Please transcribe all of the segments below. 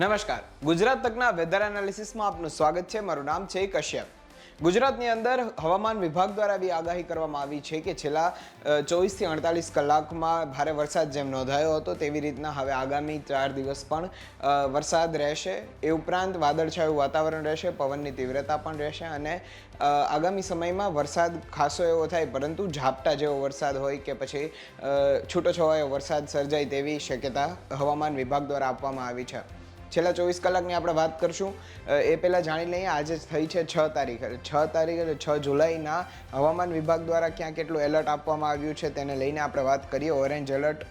નમસ્કાર. ગુજરાત તકના વેધર એનાલિસિસમાં આપનું સ્વાગત છે. મારું નામ છે કશ્યપ. ગુજરાતની અંદર હવામાન વિભાગ દ્વારા એવી આગાહી કરવામાં આવી છે કે છેલ્લા ચોવીસથી અડતાલીસ કલાકમાં ભારે વરસાદ જેમ નોંધાયો હતો તેવી રીતના હવે આગામી ચાર દિવસ પણ વરસાદ રહેશે. એ ઉપરાંત વાદળછાયું વાતાવરણ રહેશે, પવનની તીવ્રતા પણ રહેશે અને આગામી સમયમાં વરસાદ ખાસો એવો થાય પરંતુ ઝાપટા જેવો વરસાદ હોય કે પછી છૂટોછવાયો વરસાદ સર્જાય તેવી શક્યતા હવામાન વિભાગ દ્વારા આપવામાં આવી છે. છેલ્લા ચોવીસ કલાકની આપણે વાત કરશું. એ પહેલાં જાણી લઈએ, આજે થઈ છે છ તારીખ. છ તારીખ એટલે છ જુલાઈના હવામાન વિભાગ દ્વારા ક્યાં કેટલું એલર્ટ આપવામાં આવ્યું છે તેને લઈને આપણે વાત કરીએ. ઓરેન્જ એલર્ટ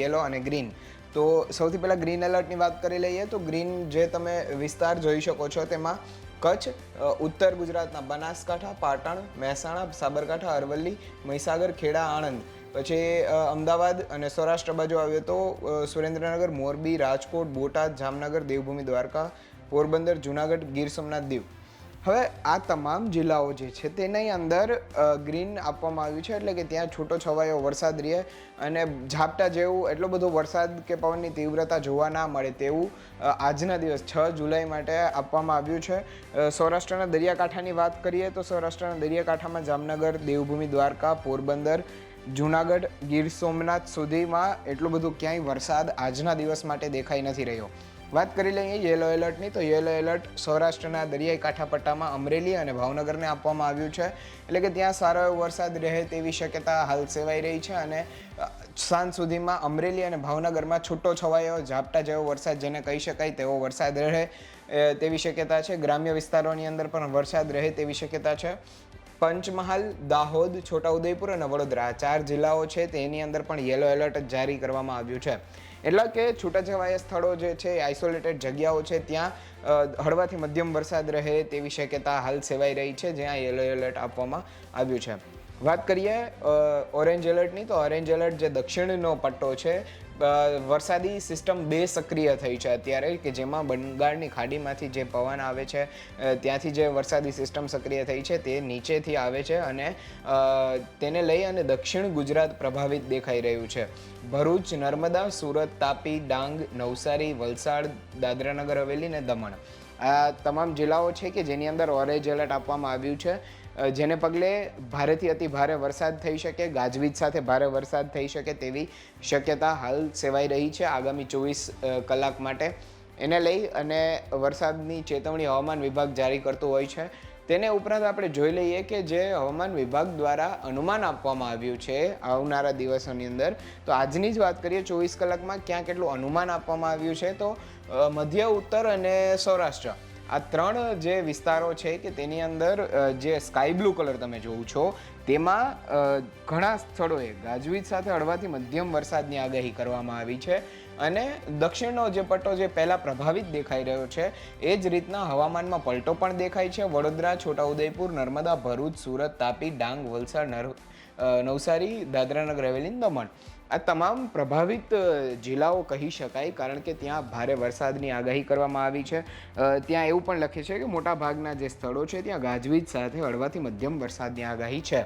યલો અને ગ્રીન. તો સૌથી પહેલાં ગ્રીન એલર્ટની વાત કરી લઈએ તો ગ્રીન જે તમે વિસ્તાર જોઈ શકો છો તેમાં કચ્છ ઉત્તર ગુજરાતના બનાસકાંઠા, પાટણ, મહેસાણા, સાબરકાંઠા, અરવલ્લી, મહીસાગર, ખેડા, આણંદ. પછી અમદાવાદ અને સૌરાષ્ટ્ર બાજુ આવ્યો તો સુરેન્દ્રનગર, મોરબી, રાજકોટ, બોટાદ, જામનગર, દેવભૂમિ, દ્વારકા, પોરબંદર, જુનાગઢ, ગીર સોમનાથ, દીવ. હવે આ તમામ જિલ્લાઓ જે છે તેની અંદર ગ્રીન આપવામાં આવ્યું છે એટલે કે ત્યાં છૂટો છવાયો વરસાદ રહે અને ઝાપટા જેવું એટલો બધો વરસાદ કે પવનની તીવ્રતા જોવા ના મળે તેવું આજના દિવસ, છ જુલાઈ માટે આપવામાં આવ્યું છે. સૌરાષ્ટ્રના દરિયાકાંઠાની વાત કરીએ તો સૌરાષ્ટ્રના દરિયાકાંઠામાં જામનગર, દેવભૂમિ, દ્વારકા, પોરબંદર જુનાગઢ ગીર સોમનાથ સુધીમાં એટલું બધું ક્યાંય વરસાદ આજના દિવસ માટે દેખાઈ નથી રહ્યો. વાત કરી લઈએ યેલો એલર્ટની, તો યેલો એલર્ટ સૌરાષ્ટ્રના દરિયાઈ કાંઠાપટ્ટામાં અમરેલી અને ભાવનગરને આપવામાં આવ્યું છે. એટલે કે ત્યાં સારો એવો વરસાદ રહે તેવી શક્યતા હાલ સેવાઈ રહી છે અને સાંજ સુધીમાં અમરેલી અને ભાવનગરમાં છૂટો છવાયો ઝાપટા જેવો વરસાદ જેને કહી શકાય તેવો વરસાદ રહે તેવી શક્યતા છે. ગ્રામ્ય વિસ્તારોની અંદર પણ વરસાદ રહે તેવી શક્યતા છે. પંચમહાલ, દાહોદ, છોટાઉદેપુર અને વડોદરા ચાર જિલ્લાઓ છે તેની અંદર પણ યેલો એલર્ટ જારી કરવામાં આવ્યું છે. એટલે કે છૂટાછવાયા સ્થળો જે છે આઇસોલેટેડ જગ્યાઓ છે, ત્યાં હળવાથી મધ્યમ વરસાદ રહે તેવી શક્યતા હાલ સેવાઈ રહી છે, જ્યાં યેલો એલર્ટ આપવામાં આવ્યું છે. વાત કરીએ ઓરેન્જ એલર્ટની તો ઓરેન્જ એલર્ટ જે દક્ષિણનો પટ્ટો છે વરસાદી સિસ્ટમ બે સક્રિય થઈ છે અત્યારે, કે જેમાં બંગાળની ખાડીમાંથી જે પવન આવે છે ત્યાંથી જે વરસાદી સિસ્ટમ સક્રિય થઈ છે તે નીચેથી આવે છે અને તેને લઈ અને દક્ષિણ ગુજરાત પ્રભાવિત દેખાઈ રહ્યું છે. ભરૂચ, નર્મદા, સુરત, તાપી, ડાંગ, નવસારી, વલસાડ, દાદરાનગર, હવેલી ને દમણ. આ તમામ જિલ્લાઓ છે કે જેની અંદર ઓરેન્જ એલર્ટ આપવામાં આવ્યું છે જેને પગલે ભારેથી અતિ ભારે વરસાદ થઈ શકે, ગાજવીજ સાથે ભારે વરસાદ થઈ શકે તેવી શક્યતા હાલ સેવાઈ રહી છે આગામી ચોવીસ કલાક માટે. એને લઈ અને વરસાદની ચેતવણી હવામાન વિભાગ જારી કરતું હોય છે. તેને ઉપરાંત આપણે જોઈ લઈએ કે જે હવામાન વિભાગ દ્વારા અનુમાન આપવામાં આવ્યું છે આવનારા દિવસોની અંદર, તો આજની જ વાત કરીએ ચોવીસ કલાકમાં ક્યાં કેટલું અનુમાન આપવામાં આવ્યું છે. તો મધ્ય, ઉત્તર અને સૌરાષ્ટ્ર. આ ત્રણ જે વિસ્તારો છે કે તેની અંદર જે સ્કાય બ્લુ કલર તમે જોઉં છો, તેમાં ઘણા સ્થળોએ ગાજવીજ સાથે હળવાથી મધ્યમ વરસાદની આગાહી કરવામાં આવી છે અને દક્ષિણનો જે પટ્ટો જે પહેલાં પ્રભાવિત દેખાઈ રહ્યો છે. એ જ રીતના હવામાનમાં પલટો પણ દેખાય છે. વડોદરા, છોટાઉદેપુર, નર્મદા, ભરૂચ, સુરત, તાપી, ડાંગ, વલસાડ, નર નવસારી દાદરાનગર હવેલી, દમણ. આ તમામ પ્રભાવિત જિલ્લાઓ કહી શકાય, કારણ કે ત્યાં ભારે વરસાદની આગાહી કરવામાં આવી છે. ત્યાં એવું પણ લખે છે કે મોટા ભાગના જે સ્થળો છે, ત્યાં ગાજવીજ સાથે હળવાથી મધ્યમ વરસાદની આગાહી છે.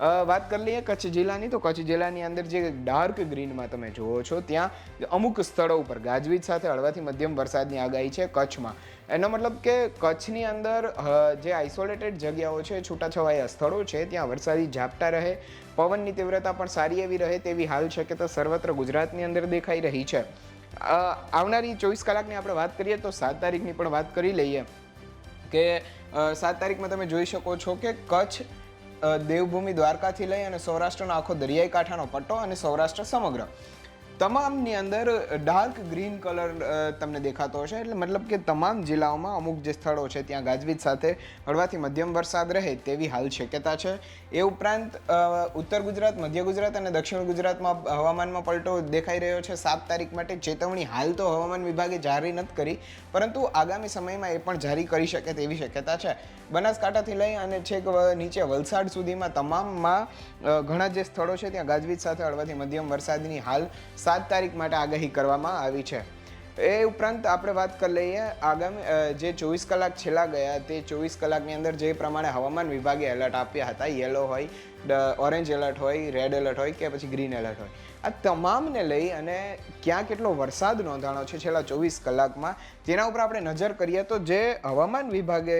વાત કરી લઈએ કચ્છ જિલ્લાની. તો કચ્છ જિલ્લાની અંદર જે ડાર્ક ગ્રીનમાં તમે જુઓ છો, ત્યાં અમુક સ્થળો ઉપર ગાજવીજ સાથે હળવાથી મધ્યમ વરસાદની આગાહી છે કચ્છમાં. એનો મતલબ કે કચ્છની અંદર જે આઇસોલેટેડ જગ્યાઓ છે, છૂટાછવાયા સ્થળો છે, ત્યાં વરસાદી ઝાપટા રહે, પવનની તીવ્રતા પણ સારી એવી રહે તેવી હાલ શક્યતા સર્વત્ર ગુજરાતની અંદર દેખાઈ રહી છે. આવનારી ચોવીસ કલાકની આપણે વાત કરીએ તો સાત તારીખની પણ વાત કરી લઈએ કે સાત તારીખમાં તમે જોઈ શકો છો કે કચ્છ દેવભૂમિ દ્વારકાથી લઈ અને સૌરાષ્ટ્રનો આખો દરિયાઈ કાંઠાનો પટ્ટો અને સૌરાષ્ટ્ર સમગ્ર. તમામની અંદર ડાર્ક ગ્રીન કલર તમને દેખાતો હશે. એટલે મતલબ કે તમામ જિલ્લાઓમાં અમુક જે સ્થળો છે, ત્યાં ગાજવીજ સાથે હળવાથી મધ્યમ વરસાદ રહે તેવી હાલ શક્યતા છે. એ ઉપરાંત ઉત્તર ગુજરાત, મધ્ય ગુજરાત અને દક્ષિણ ગુજરાતમાં હવામાનમાં પલટો દેખાઈ રહ્યો છે. સાત તારીખ માટે ચેતવણી હાલ તો હવામાન વિભાગે જારી નથી કરી, પરંતુ આગામી સમયમાં એ પણ જારી કરી શકે તેવી શક્યતા છે. બનાસકાંઠાથી લઈ અને છેક નીચે વલસાડ સુધીમાં તમામમાં ઘણા જે સ્થળો છે, ત્યાં ગાજવીજ સાથે હળવાથી મધ્યમ વરસાદની હાલ સાત તારીખ માટે આગાહી કરવામાં આવી છે. એ ઉપરાંત આપણે વાત કરી લઈએ આગામી જે ચોવીસ કલાક છેલ્લા ગયા તે ચોવીસ કલાકની અંદર જે પ્રમાણે હવામાન વિભાગે એલર્ટ આપ્યા હતા, યલો હોય ઓરેન્જ એલર્ટ હોય, રેડ એલર્ટ હોય કે પછી ગ્રીન એલર્ટ હોય. આ તમામને લઈ અને ક્યાં કેટલો વરસાદ નોંધાણો છે છેલ્લા ચોવીસ કલાકમાં તેના ઉપર આપણે નજર કરીએ તો જે હવામાન વિભાગે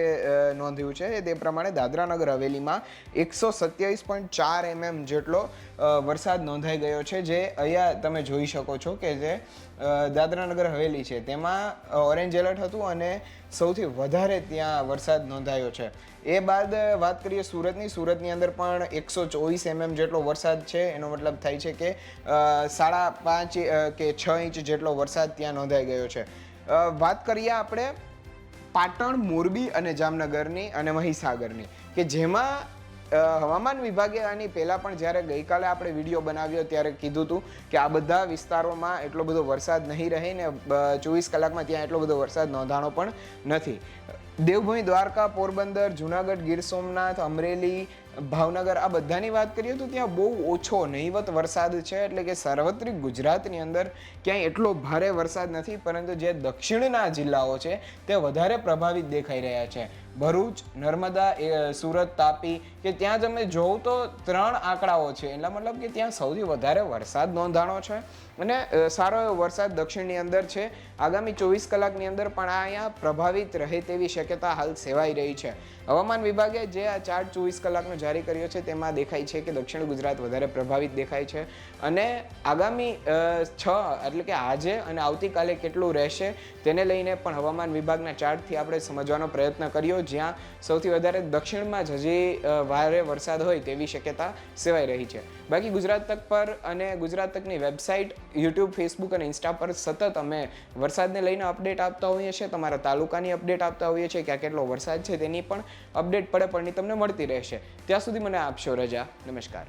નોંધ્યું છે તે પ્રમાણે દાદરાનગર હવેલીમાં એકસો સત્યાવીસ પોઈન્ટ ચાર એમએમ જેટલો વરસાદ નોંધાઈ ગયો છે, જે અહીંયા તમે જોઈ શકો છો કે જે દાદરાનગર હવેલી છે. તેમાં ઓરેન્જ એલર્ટ હતું અને સૌથી વધારે ત્યાં વરસાદ નોંધાયો છે. એ બાદ વાત કરીએ સુરતની સુરતની અંદર પણ એકસો ચોવીસ એમએમ જેટલો વરસાદ છે. એનો મતલબ થાય છે કે સાડા પાંચ કે છ ઇંચ જેટલો વરસાદ ત્યાં નોંધાઈ ગયો છે. વાત કરીએ આપણે પાટણ, મોરબી અને જામનગરની અને મહીસાગરની, કે જેમાં હવામાન વિભાગે આની પહેલાં પણ જ્યારે ગઈકાલે આપણે વીડિયો બનાવ્યો ત્યારે કીધું હતું કે આ બધા વિસ્તારોમાં એટલો બધો વરસાદ નહીં રહે ને ચોવીસ કલાકમાં ત્યાં એટલો બધો વરસાદ નોંધાણો પણ નથી. દેવભૂમિ, દ્વારકા, પોરબંદર, જુનાગઢ, ગીર સોમનાથ, અમરેલી, ભાવનગર આ બધાની વાત કરીએ તો ત્યાં બહુ ઓછો નહીવત વરસાદ છે. એટલે કે સાર્વત્રિક ગુજરાતની અંદર ક્યાંય એટલો ભારે વરસાદ નથી, પરંતુ જે દક્ષિણના જિલ્લાઓ છે તે વધારે પ્રભાવિત દેખાઈ રહ્યા છે. ભરૂચ, નર્મદા સુરત, તાપી, કે ત્યાં તમે જોવ તો ત્રણ આંકડાઓ છે. એટલા મતલબ કે ત્યાં સૌથી વધારે વરસાદ નોંધાણો છે અને સારો એવો વરસાદ દક્ષિણની અંદર છે. આગામી ચોવીસ કલાકની અંદર પણ અહીંયા પ્રભાવિત રહે તેવી શક્યતા હાલ સેવાઈ રહી છે. હવામાન વિભાગે જે આ ચાર્ટ ચોવીસ કલાકનો જારી કર્યો છે તેમાં દેખાય છે કે દક્ષિણ ગુજરાત વધારે પ્રભાવિત દેખાય છે અને આગામી છ એટલે કે આજે અને આવતીકાલે કેટલું રહેશે તેને લઈને પણ હવામાન વિભાગના ચાર્ટથી આપણે સમજવાનો પ્રયત્ન કર્યો જ્યાં સૌથી વધારે દક્ષિણમાં જ હજી વારે વરસાદ હોય તેવી શક્યતા સેવાઈ રહી છે. બાકી ગુજરાત તક પર અને ગુજરાત તકની વેબસાઇટ, યુટ્યુબ, ફેસબુક અને ઇન્સ્ટા પર સતત અમે વરસાદને લઈને અપડેટ આપતા હોઈએ છીએ. તમારા તાલુકાની અપડેટ આપતા હોઈએ છીએ ક્યાં કેટલો વરસાદ છે તેની પણ અપડેટ પડે પડની તમને મળતી રહેશે. ત્યાં સુધી મને આપશો રજા. નમસ્કાર.